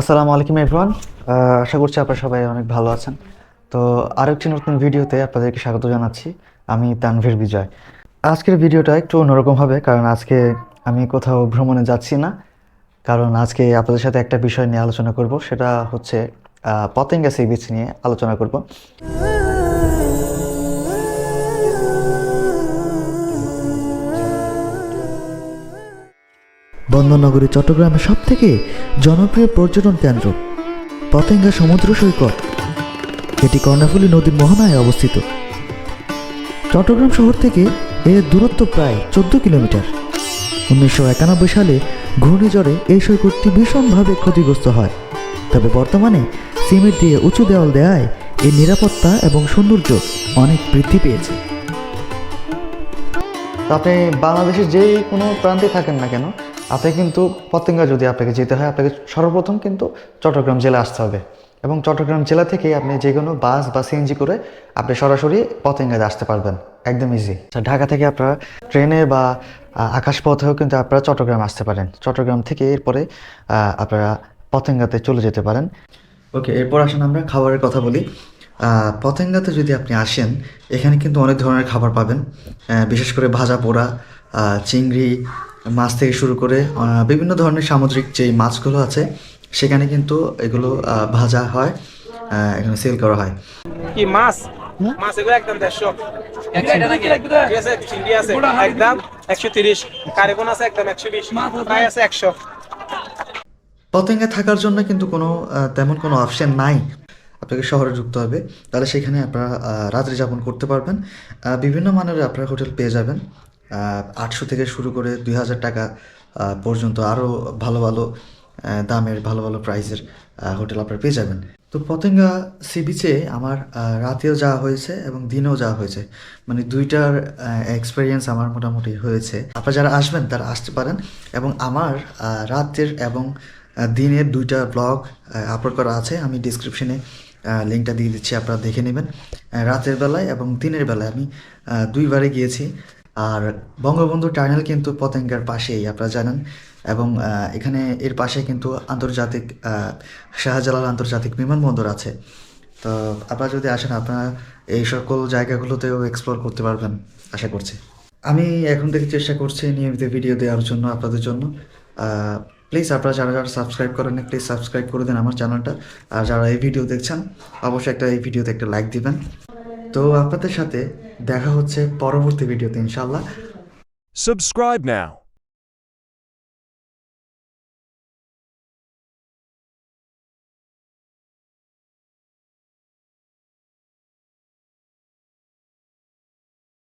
আসসালামু আলাইকুম এভরিওয়ান আশা করছি আপনারা সবাই অনেক ভালো আছেন। তো আরেকটি নতুন ভিডিওতে আপনাদেরকে স্বাগত জানাচ্ছি। আমি তানভীর বিজয়। আজকের ভিডিওটা একটু অন্যরকম হবে, কারণ আজকে আমি কোথাও ভ্রমণে যাচ্ছি না। কারণ আজকে আপনাদের সাথে একটা বিষয় নিয়ে আলোচনা করব, সেটা হচ্ছে পতেঙ্গা সি বিচ নিয়ে আলোচনা করব। বন্দরনগরী চট্টগ্রামের সব থেকে জনপ্রিয় পর্যটন কেন্দ্র, পতেঙ্গা সমুদ্র সৈকত। এটি কর্ণাফুলী নদীর মোহনায় অবস্থিত। চট্টগ্রাম শহর থেকে এর দূরত্ব প্রায় চোদ্দ কিলোমিটার। উনিশশো একানব্বই সালে ঘূর্ণিঝড়ে এই সৈকতটি ভীষণভাবে ক্ষতিগ্রস্ত হয়। তবে বর্তমানে সিমেন্ট দিয়ে উঁচু দেওয়াল দেয়ায় এর নিরাপত্তা এবং সৌন্দর্য অনেক বৃদ্ধি পেয়েছে। আপনি বাংলাদেশের যে কোনো প্রান্তে থাকেন না কেন আপনি কিন্তু পতেঙ্গা যদি আপনাকে যেতে হয়, আপনাকে সর্বপ্রথম কিন্তু চট্টগ্রাম জেলা আসতে হবে। এবং চট্টগ্রাম জেলা থেকে আপনি যে কোনো বাস বা সিএনজি করে আপনি সরাসরি পতেঙ্গাতে আসতে পারবেন। একদম ইজি ঢাকা থেকে আপনারা ট্রেনে বা আকাশপথেও কিন্তু আপনারা চট্টগ্রাম আসতে পারেন। চট্টগ্রাম থেকে এরপরে আপনারা পতেঙ্গাতে চলে যেতে পারেন। ওকে, এরপর আসেন আমরা খাবারের কথা বলি। পতেঙ্গাতে যদি আপনি আসেন, এখানে কিন্তু অনেক ধরনের খাবার পাবেন। বিশেষ করে ভাজা পোড়া চিংড়ি মাছ থেকে শুরু করে আহ, বিভিন্ন ধরনের সামুদ্রিক যেই মাছগুলো আছে সেখানে কিন্তু এগুলো আহ, ভাজা হয় আহ, এখানে সেল করা হয়। কি মাছ? মাছ এগুলো একদম দেড়শো। চিংড়ি আছে একদম একশো তিরিশ। কারিবন আছে একদম একশো বিশ। প্রায় আছে একশো। পতেঙ্গা থাকার জন্য কিন্তু কোনো আহ, তেমন কোনো অপশন নাই। আপনাকে শহরে ঢুকতে হবে। তাহলে সেখানে আপনারা আহ, রাত্রি যাপন করতে পারবেন। আহ, বিভিন্ন মানের আপনারা হোটেল পেয়ে যাবেন। আটশো থেকে শুরু করে দুই হাজার টাকা পর্যন্ত আরও ভালো ভালো দামের ভালো ভালো প্রাইসের হোটেল আপনারা পেয়ে যাবেন। তো পতেঙ্গা সি বিচে আমার রাতেও যাওয়া হয়েছে এবং দিনেও যাওয়া হয়েছে। মানে দুইটার এক্সপিরিয়েন্স আমার মোটামুটি হয়েছে। আপনারা যারা আসবেন তারা আসতে পারেন এবং আমার রাতের এবং দিনের দুইটা ব্লগ আপলোড করা আছে। আমি ডিসক্রিপশনে লিঙ্কটা দিয়ে দিচ্ছি, আপনারা দেখে নেবেন। রাতের বেলায় এবং দিনের বেলায় আমি দুইবারে গিয়েছি। আর বঙ্গবন্ধু টার্নেল কিন্তু পতেঙ্গার পাশেই, আপনারা জানেন। এবং এখানে এর পাশে কিন্তু আন্তর্জাতিক শাহজালাল আন্তর্জাতিক বিমানবন্দর আছে। তো আপনারা যদি আসেন, আপনারা এই সকল জায়গাগুলোতেও এক্সপ্লোর করতে পারবেন, আশা করছি। আমি এখন থেকে চেষ্টা করছি নিয়মিত ভিডিও দেওয়ার জন্য আপনাদের জন্য। প্লিজ আপনারা যারা যারা সাবস্ক্রাইব করেন প্লিজ সাবস্ক্রাইব করে দেন আমার চ্যানেলটা আর যারা এই ভিডিও দেখছেন, অবশ্যই একটা, এই ভিডিওতে একটা লাইক দিবেন। তো আপনাদের সাথে দেখা হচ্ছে পরবর্তী ভিডিওতে ইনশাল্লাহ সাবস্ক্রাইব now.